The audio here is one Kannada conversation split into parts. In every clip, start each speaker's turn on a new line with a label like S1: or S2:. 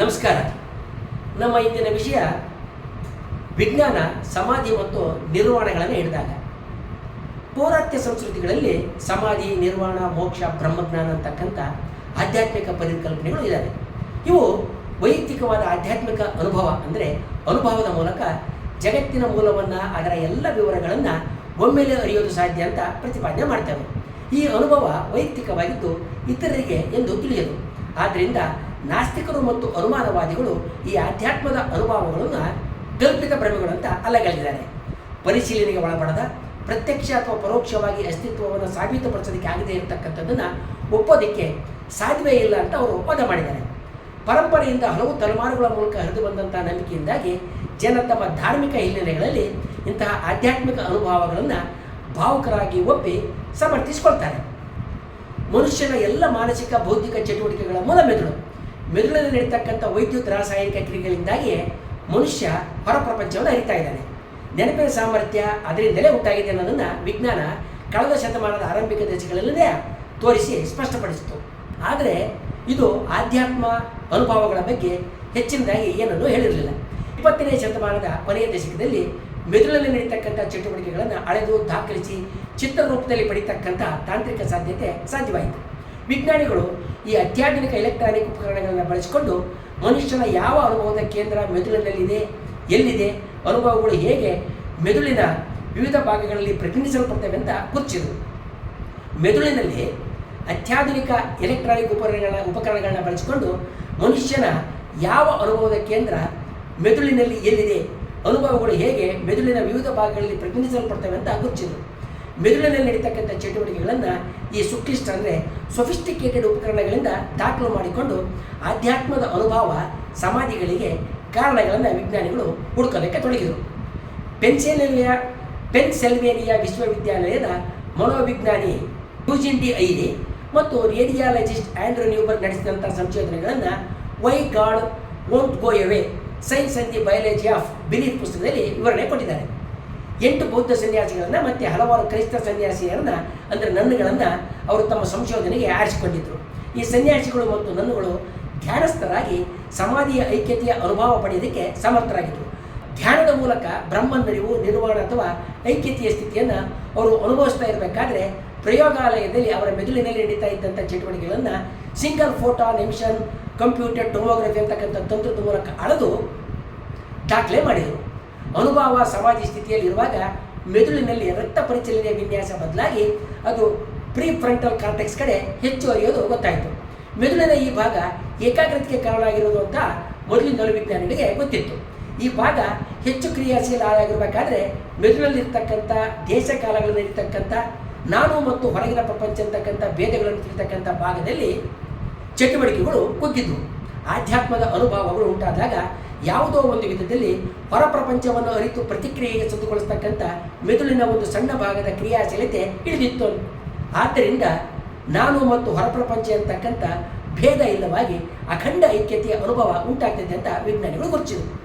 S1: ನಮಸ್ಕಾರ. ನಮ್ಮ ಇಂದಿನ ವಿಷಯ ವಿಜ್ಞಾನ, ಸಮಾಧಿ ಮತ್ತು ನಿರ್ವಾಣಗಳನ್ನು ಹಿಡಿದಾಗ ಪೌರಾತ್ಯ ಸಂಸ್ಕೃತಿಗಳಲ್ಲಿ ಸಮಾಧಿ ನಿರ್ವಾಣ ಮೋಕ್ಷ, ಬ್ರಹ್ಮಜ್ಞಾನ ಅಂತಕ್ಕಂಥ ಆಧ್ಯಾತ್ಮಿಕ ಪರಿಕಲ್ಪನೆಗಳು ಇದ್ದಾವೆ ಇವು ವೈಯಕ್ತಿಕವಾದ ಆಧ್ಯಾತ್ಮಿಕ ಅನುಭವ ಅಂದರೆ ಅನುಭವದ ಮೂಲಕ ಜಗತ್ತಿನ ಮೂಲವನ್ನು ಅದರ ಎಲ್ಲ ವಿವರಗಳನ್ನು ಒಮ್ಮೆಲೆ ಅರಿಯೋದು ಸಾಧ್ಯ ಅಂತ ಪ್ರತಿಪಾದನೆ ಮಾಡ್ತೇವೆ. ಈ ಅನುಭವ ವೈಯಕ್ತಿಕವಾಗಿದ್ದು ಇತರರಿಗೆ ಎಂದು ತಿಳಿಯದು. ಆದ್ದರಿಂದ ನಾಸ್ತಿಕರು ಮತ್ತು ಅನುಮಾನವಾದಿಗಳು ಈ ಆಧ್ಯಾತ್ಮದ ಅನುಭವಗಳನ್ನು ಕಲ್ಪಿತ ಭ್ರಮೆಗಳಂತ ಅಲ್ಲಗಲಿದ್ದಾರೆ ಪರಿಶೀಲನೆಗೆ ಒಳಪಡದ, ಪ್ರತ್ಯಕ್ಷ ಅಥವಾ ಪರೋಕ್ಷವಾಗಿ ಅಸ್ತಿತ್ವವನ್ನು ಸಾಬೀತುಪಡಿಸೋದಕ್ಕೆ ಆಗದೇ ಇರತಕ್ಕಂಥದ್ದನ್ನು ಒಪ್ಪೋದಕ್ಕೆ ಸಾಧ್ಯವೇ ಇಲ್ಲ ಅಂತ ಅವರು ವಾದ ಮಾಡಿದ್ದಾರೆ. ಪರಂಪರೆಯಿಂದ ಹಲವು ತಲೆಮಾರುಗಳ ಮೂಲಕ ಹರಿದು ಬಂದಂಥ ನಂಬಿಕೆಯಿಂದಾಗಿ ಜನ ತಮ್ಮ ಧಾರ್ಮಿಕ ಹಿನ್ನೆಲೆಗಳಲ್ಲಿ ಇಂತಹ ಆಧ್ಯಾತ್ಮಿಕ ಅನುಭವಗಳನ್ನು ಭಾವುಕರಾಗಿ ಒಪ್ಪಿ ಸಮರ್ಥಿಸಿಕೊಳ್ತಾರೆ. ಮನುಷ್ಯನ ಎಲ್ಲ ಮಾನಸಿಕ, ಬೌದ್ಧಿಕ ಚಟುವಟಿಕೆಗಳ ಮೂಲ ಮೆದುಳು ಮೆದುಳಿನಲ್ಲಿ ನಡೀತಕ್ಕಂಥ ವೈದ್ಯುತ್ ರಾಸಾಯನಿಕ ಕ್ರಿಯೆಗಳಿಂದಾಗಿ ಮನುಷ್ಯ ಹೊರ ಪ್ರಪಂಚವನ್ನು ಅರಿತಾ ಇದ್ದಾನೆ. ನೆನಪಿನ ಸಾಮರ್ಥ್ಯ ಅದರಿಂದಲೇ ಉಂಟಾಗಿದೆ ಅನ್ನೋದನ್ನು ವಿಜ್ಞಾನ ಕಳೆದ ಶತಮಾನದ ಆರಂಭಿಕ ದಶಕಗಳಲ್ಲೇ ತೋರಿಸಿ ಸ್ಪಷ್ಟಪಡಿಸಿತು. ಆದರೆ ಇದು ಆಧ್ಯಾತ್ಮ ಅನುಭವಗಳ ಬಗ್ಗೆ ಹೆಚ್ಚಿನದಾಗಿ ಏನನ್ನೂ ಹೇಳಿರಲಿಲ್ಲ. ಇಪ್ಪತ್ತನೇ ಶತಮಾನದ ಕೊನೆಯ ದಶಕದಲ್ಲಿ ಮೆದುಳಲ್ಲಿ ನಡೀತಕ್ಕಂಥ ಚಟುವಟಿಕೆಗಳನ್ನು ಅಳೆದು ದಾಖಲಿಸಿ ಚಿತ್ರರೂಪದಲ್ಲಿ ಪಡೀತಕ್ಕಂಥ ತಾಂತ್ರಿಕ ಸಾಧ್ಯತೆ ಸಾಧ್ಯವಾಯಿತು. ವಿಜ್ಞಾನಿಗಳು ಈ ಅತ್ಯಾಧುನಿಕ ಎಲೆಕ್ಟ್ರಾನಿಕ್ ಉಪಕರಣಗಳನ್ನು ಬಳಸಿಕೊಂಡು ಮನುಷ್ಯನ ಯಾವ ಅನುಭವದ ಕೇಂದ್ರ ಮೆದುಳಿನಲ್ಲಿದೆ, ಎಲ್ಲಿದೆ, ಅನುಭವಗಳು ಹೇಗೆ, ಮೆದುಳಿನ ವಿವಿಧ ಭಾಗಗಳಲ್ಲಿ ಪ್ರತಿನಿಧಿಸಲ್ಪಡ್ತವೆ ಅಂತ ಗುರುತಿಸಿದರು. ಮೆದುಳಿನಲ್ಲಿ ಅತ್ಯಾಧುನಿಕ ಎಲೆಕ್ಟ್ರಾನಿಕ್ ಉಪಕರಣಗಳ ಉಪಕರಣಗಳನ್ನ ಬಳಸಿಕೊಂಡು ಮನುಷ್ಯನ ಯಾವ ಅನುಭವದ ಕೇಂದ್ರ ಮೆದುಳಿನಲ್ಲಿ ಎಲ್ಲಿದೆ, ಅನುಭವಗಳು ಹೇಗೆ, ಮೆದುಳಿನ ವಿವಿಧ ಭಾಗಗಳಲ್ಲಿ ಪ್ರತಿನಿಧಿಸಲ್ಪಡ್ತವೆ ಅಂತ ಗುರುತಿಸಿದರು. ಮೆದುಳಿನಲ್ಲಿ ನಡೀತಕ್ಕಂಥ ಚಟುವಟಿಕೆಗಳನ್ನು ಈ ಸುಕ್ಲಿಷ್ಟ ಅಂದರೆ ಸೊಫಿಸ್ಟಿಕೇಟೆಡ್ ಉಪಕರಣಗಳಿಂದ ದಾಖಲು ಮಾಡಿಕೊಂಡು ಆಧ್ಯಾತ್ಮದ ಅನುಭವ ಸಮಾಧಿಗಳಿಗೆ ಕಾರಣಗಳನ್ನು ವಿಜ್ಞಾನಿಗಳು ಹುಡುಕೋದಕ್ಕೆ ತೊಡಗಿದರು. ಪೆನ್ಸಿಲ್ವೇನಿಯಾ, ಪೆನ್ಸೆಲ್ವೇನಿಯಾ ವಿಶ್ವವಿದ್ಯಾಲಯದ ಮನೋವಿಜ್ಞಾನಿ ಯುಜಿನ್ ಡಿ ಐಲಿ ಮತ್ತು ರೇಡಿಯಾಲಜಿಸ್ಟ್ ಆಂಡ್ರೂ ನ್ಯೂಬರ್ ನಡೆಸಿದಂಥ ಸಂಶೋಧನೆಗಳನ್ನು why God won't go away, science and the biology of belief ಪುಸ್ತಕದಲ್ಲಿ ವಿವರಣೆ ಕೊಟ್ಟಿದ್ದಾರೆ. ಎಂಟು ಬೌದ್ಧ ಸನ್ಯಾಸಿಗಳನ್ನು ಮತ್ತು ಹಲವಾರು ಕ್ರೈಸ್ತ ಸನ್ಯಾಸಿಯರನ್ನು, ಅಂದರೆ ನನ್ನುಗಳನ್ನು ಅವರು ತಮ್ಮ ಸಂಶೋಧನೆಗೆ ಆರಿಸಿಕೊಂಡಿದ್ದರು ಈ ಸನ್ಯಾಸಿಗಳು ಮತ್ತು ನನ್ನುಗಳು ಧ್ಯಾನಸ್ಥರಾಗಿ ಸಮಾಧಿಯ ಐಕ್ಯತೆಯ ಅನುಭವ ಪಡೆಯೋದಕ್ಕೆ ಸಮರ್ಥರಾಗಿದ್ದರು ಧ್ಯಾನದ ಮೂಲಕ ಬ್ರಹ್ಮನರಿವು ನಿರ್ವಾಣ ಅಥವಾ ಐಕ್ಯತೆಯ ಸ್ಥಿತಿಯನ್ನು ಅವರು ಅನುಭವಿಸ್ತಾ ಇರಬೇಕಾದ್ರೆ ಪ್ರಯೋಗಾಲಯದಲ್ಲಿ ಅವರ ಮೆದುಳಿನಲ್ಲಿ ನಡೀತಾ ಇದ್ದಂಥ ಚಟುವಟಿಕೆಗಳನ್ನು single photon emission computer tomography ಅಂತಕ್ಕಂಥ ತಂತ್ರದ ಮೂಲಕ ಅಳೆದು ದಾಖಲೆ ಮಾಡಿದರು. ಅನುಭವ ಸಮಾಧಿ ಸ್ಥಿತಿಯಲ್ಲಿರುವಾಗ ಮೆದುಳಿನಲ್ಲಿ ರಕ್ತ ಪರಿಚಲನೆಯ ವಿನ್ಯಾಸ ಬದಲಾಗಿ ಅದು ಪ್ರೀ ಫ್ರಂಟಲ್ ಕಾರ್ಟೆಕ್ಸ್ ಕಡೆ ಹೆಚ್ಚು ಅರಿಯೋದು ಗೊತ್ತಾಯಿತು. ಮೆದುಳಿನ ಈ ಭಾಗ ಏಕಾಗ್ರತೆಗೆ ಕಾರಣ ಆಗಿರೋದು ಅಂತ ಮೊದಲಿನ ವಿಜ್ಞಾನಿಗಳಿಗೆ ಗೊತ್ತಿತ್ತು. ಈ ಭಾಗ ಹೆಚ್ಚು ಕ್ರಿಯಾಶೀಲ ಆಗಿರಬೇಕಾದ್ರೆ ಮೆದುಳಲ್ಲಿರ್ತಕ್ಕಂಥ ದೇಶ ಕಾಲಗಳಲ್ಲಿರ್ತಕ್ಕಂಥ ನಾನು ಮತ್ತು ಹೊರಗಿನ ಪ್ರಪಂಚ ಅಂತಕ್ಕಂಥ ಭೇದಗಳನ್ನು ತಿಳಿತಕ್ಕಂಥ ಭಾಗದಲ್ಲಿ ಚಟುವಟಿಕೆಗಳು ಕುಗ್ಗಿದ್ವು. ಆಧ್ಯಾತ್ಮದ ಅನುಭವಗಳು ಉಂಟಾದಾಗ ಯಾವುದೋ ಒಂದು ವಿಧದಲ್ಲಿ ಹೊರ ಪ್ರಪಂಚವನ್ನು ಅರಿತು ಪ್ರತಿಕ್ರಿಯೆಗೆ ಸದ್ದುಗೊಳಿಸ್ತಕ್ಕಂಥ ಮೆದುಳಿನ ಒಂದು ಸಣ್ಣ ಭಾಗದ ಕ್ರಿಯಾಶೀಲತೆ ಇಳಿದಿತ್ತು ಆದ್ದರಿಂದ ನಾನು ಮತ್ತು ಹೊರಪ್ರಪಂಚ ಅಂತಕ್ಕಂಥ ಭೇದ ಇಲ್ಲವಾಗಿ ಅಖಂಡ ಐಕ್ಯತೆಯ ಅನುಭವ ಉಂಟಾಗ್ತದೆ ಅಂತ ವಿಜ್ಞಾನಿಗಳು ಗುರುತಿಸಿದರು.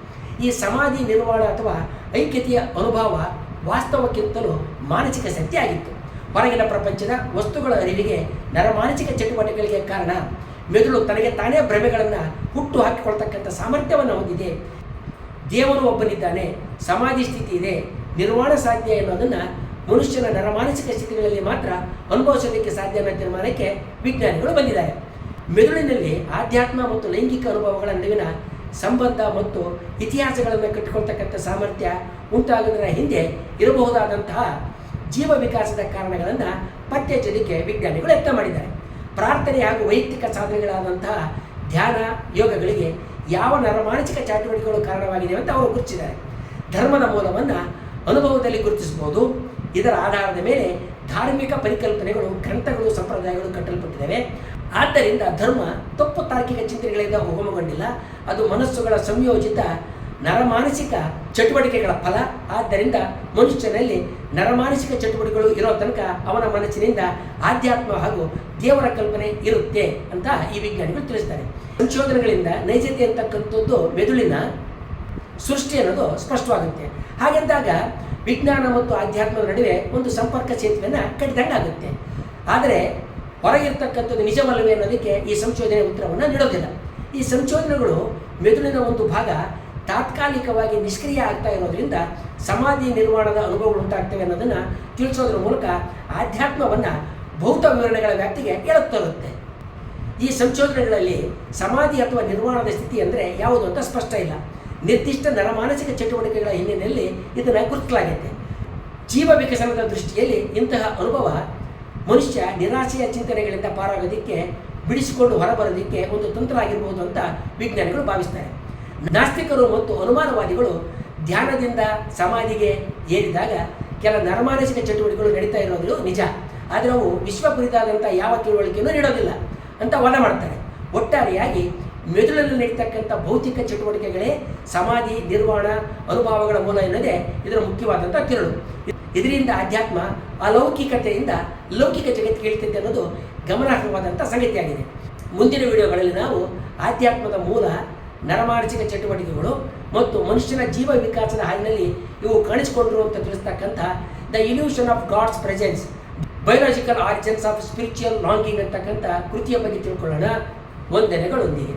S1: ಈ ಸಮಾಧಿ ನಿರ್ವಾಣ ಅಥವಾ ಐಕ್ಯತೆಯ ಅನುಭವ ವಾಸ್ತವಕ್ಕಿಂತಲೂ ಮಾನಸಿಕ ಸತ್ಯ ಆಗಿತ್ತು ಹೊರಗಿನ ಪ್ರಪಂಚದ ವಸ್ತುಗಳ ಅರಿವಿಗೆ ನರಮಾನಸಿಕ ಚಟುವಟಿಕೆಗಳಿಗೆ ಕಾರಣ ಮೆದುಳು ತನಗೆ ತಾನೇ ಭ್ರಮೆಗಳನ್ನು ಹುಟ್ಟು ಹಾಕಿಕೊಳ್ತಕ್ಕಂಥ ಸಾಮರ್ಥ್ಯವನ್ನು ಹೊಂದಿದೆ. ದೇವರು ಒಬ್ಬನಿದ್ದಾನೆ, ಸಮಾಧಿ ಸ್ಥಿತಿ ಇದೆ, ನಿರ್ವಾಣ ಸಾಧ್ಯ ಎನ್ನುವುದನ್ನು ಮನುಷ್ಯನ ನರಮಾನಸಿಕ ಸ್ಥಿತಿಗಳಲ್ಲಿ ಮಾತ್ರ ಅನುಭವಿಸೋದಕ್ಕೆ ಸಾಧ್ಯ ಅನ್ನೋ ತೀರ್ಮಾನಕ್ಕೆ ವಿಜ್ಞಾನಿಗಳು ಬಂದಿದ್ದಾರೆ. ಮೆದುಳಿನಲ್ಲಿ ಆಧ್ಯಾತ್ಮ ಮತ್ತು ಲೈಂಗಿಕ ಅನುಭವಗಳ ನಡುವಿನ ಸಂಬಂಧ ಮತ್ತು ಇತಿಹಾಸಗಳನ್ನು ಕಟ್ಟಿಕೊಳ್ತಕ್ಕಂಥ ಸಾಮರ್ಥ್ಯ ಉಂಟಾಗೋದರ ಹಿಂದೆ ಇರಬಹುದಾದಂತಹ ಜೀವ ವಿಕಾಸದ ಕಾರಣಗಳನ್ನು ಪತ್ತೆ ವಿಜ್ಞಾನಿಗಳು ಯತ್ನ ಮಾಡಿದ್ದಾರೆ. ಪ್ರಾರ್ಥನೆ ಹಾಗೂ ವೈಯಕ್ತಿಕ ಸಾಧನೆಗಳಾದಂತಹ ಧ್ಯಾನ ಯೋಗಗಳಿಗೆ ಯಾವ ನರಮಾನಸಿಕ ಚಟುವಟಿಕೆಗಳು ಕಾರಣವಾಗಿದೆ ಅಂತ ಅವರು ಗುರುತಿಸಿದ್ದಾರೆ. ಧರ್ಮದ ಮೂಲವನ್ನು ಅನುಭವದಲ್ಲಿ ಗುರುತಿಸಬಹುದು. ಇದರ ಆಧಾರದ ಮೇಲೆ ಧಾರ್ಮಿಕ ಪರಿಕಲ್ಪನೆಗಳು, ಗ್ರಂಥಗಳು, ಸಂಪ್ರದಾಯಗಳು ಕಟ್ಟಲ್ಪಟ್ಟಿದ್ದಾವೆ. ಆದ್ದರಿಂದ ಧರ್ಮ ತಪ್ಪು ತಾರ್ಕಿಕ ಚಿಂತನೆಗಳಿಂದ ಹೋಗಮಗೊಂಡಿಲ್ಲ. ಅದು ಮನಸ್ಸುಗಳ ಸಂಯೋಜಿತ ನರಮಾನಸಿಕ ಚಟುವಟಿಕೆಗಳ ಫಲ. ಆದ್ದರಿಂದ ಮನುಷ್ಯನಲ್ಲಿ ನರಮಾನಸಿಕ ಚಟುವಟಿಕೆಗಳು ಇರೋ ತನಕ ಅವನ ಮನಸ್ಸಿನಿಂದ ಆಧ್ಯಾತ್ಮ ಹಾಗೂ ದೇವರ ಕಲ್ಪನೆ ಇರುತ್ತೆ ಅಂತ ಈ ವಿಜ್ಞಾನಿಗಳು ತಿಳಿಸ್ತಾರೆ. ಸಂಶೋಧನೆಗಳಿಂದ ನೈಜತೆ ಅಂತಕ್ಕಂಥದ್ದು ಮೆದುಳಿನ ಸೃಷ್ಟಿ ಅನ್ನೋದು ಸ್ಪಷ್ಟವಾಗುತ್ತೆ. ಹಾಗೆಂದಾಗ ವಿಜ್ಞಾನ ಮತ್ತು ಆಧ್ಯಾತ್ಮದ ನಡುವೆ ಒಂದು ಸಂಪರ್ಕ ಸೇತುವೆಯನ್ನು ಕಟ್ಟಿದಂಗೆ ಆಗುತ್ತೆ. ಆದರೆ ಹೊರಗಿರ್ತಕ್ಕಂಥದ್ದು ನಿಜವಲ್ಲವೇ ಅನ್ನೋದಕ್ಕೆ ಈ ಸಂಶೋಧನೆ ಉತ್ತರವನ್ನು ನೀಡೋದಿಲ್ಲ. ಈ ಸಂಶೋಧನೆಗಳು ಮೆದುಳಿನ ಒಂದು ಭಾಗ ತಾತ್ಕಾಲಿಕವಾಗಿ ನಿಷ್ಕ್ರಿಯ ಆಗ್ತಾ ಇರೋದ್ರಿಂದ ಸಮಾಧಿ ನಿರ್ಮಾಣದ ಅನುಭವಗಳು ಉಂಟಾಗ್ತವೆ ಅನ್ನೋದನ್ನು ತಿಳಿಸೋದ್ರ ಮೂಲಕ ಆಧ್ಯಾತ್ಮವನ್ನು ಭೌತ ವಿವರಣೆಗಳ ವ್ಯಾಪ್ತಿಗೆ ಎಳುತ್ತರುತ್ತೆ ಈ ಸಂಶೋಧನೆಗಳಲ್ಲಿ ಸಮಾಧಿ ಅಥವಾ ನಿರ್ಮಾಣದ ಸ್ಥಿತಿ ಅಂದರೆ ಯಾವುದು ಅಂತ ಸ್ಪಷ್ಟ ಇಲ್ಲ. ನಿರ್ದಿಷ್ಟ ನರಮಾನಸಿಕ ಚಟುವಟಿಕೆಗಳ ಹಿನ್ನೆಲೆಯಲ್ಲಿ ಇದನ್ನು ಗುರುತಿಸಲಾಗಿದೆ ಜೀವ ವಿಕಸನದ ದೃಷ್ಟಿಯಲ್ಲಿ ಇಂತಹ ಅನುಭವ ಮನುಷ್ಯ ನಿರಾಶೆಯ ಚಿಂತನೆಗಳಿಂದ ಪಾರಾಗೋದಕ್ಕೆ, ಬಿಡಿಸಿಕೊಂಡು ಹೊರಬರೋದಕ್ಕೆ ಒಂದು ತಂತ್ರ ಆಗಿರಬಹುದು ಅಂತ ವಿಜ್ಞಾನಿಗಳು ಭಾವಿಸ್ತಾರೆ. ನಾಸ್ತಿಕರು ಮತ್ತು ಅನುಮಾನವಾದಿಗಳು ಧ್ಯಾನದಿಂದ ಸಮಾಧಿಗೆ ಏರಿದಾಗ ಕೆಲ ನರಮಾನಸಿಕ ಚಟುವಟಿಕೆಗಳು ನಡೀತಾ ಇರೋದು ನಿಜ. ಆದರೆ ಅವು ವಿಶ್ವ ಕುರಿತಾದಂಥ ಯಾವ ತಿಳುವಳಿಕೆಯನ್ನು ನೀಡೋದಿಲ್ಲ ಅಂತ ವಾದ ಮಾಡ್ತಾರೆ ಒಟ್ಟಾರೆಯಾಗಿ ಮೆದುಳಲ್ಲಿ ನಡೀತಕ್ಕಂಥ ಭೌತಿಕ ಚಟುವಟಿಕೆಗಳೇ ಸಮಾಧಿ, ನಿರ್ವಾಣ, ಅನುಭವಗಳ ಮೂಲ ಎನ್ನದೇ ಇದರ ಮುಖ್ಯವಾದಂಥ ತಿರುಳು. ಇದರಿಂದ ಅಧ್ಯಾತ್ಮ ಅಲೌಕಿಕತೆಯಿಂದ ಲೌಕಿಕ ಜಗತ್ತಿಗೆ ಇಳ್ತೈತೆ ಅನ್ನೋದು ಗಮನಾರ್ಹವಾದಂಥ ಸಂಗತಿಯಾಗಿದೆ. ಮುಂದಿನ ವಿಡಿಯೋಗಳಲ್ಲಿ ನಾವು ಆಧ್ಯಾತ್ಮದ ಮೂಲ ನರಮಾನಸಿಕ ಚಟುವಟಿಕೆಗಳು ಮತ್ತು ಮನುಷ್ಯನ ಜೀವ ವಿಕಾಸದ ಹಾಲಿನಲ್ಲಿ ಇವು ಕಾಣಿಸಿಕೊಂಡರು ಅಂತ ತಿಳಿಸ್ತಕ್ಕಂಥ the illusion of God's presence biological origins of spiritual longing ಅಂತಕ್ಕಂಥ ಕೃತಿಯ ಬಗ್ಗೆ ತಿಳ್ಕೊಳ್ಳೋಣ. ವಂದನೆಗಳೊಂದಿಗೆ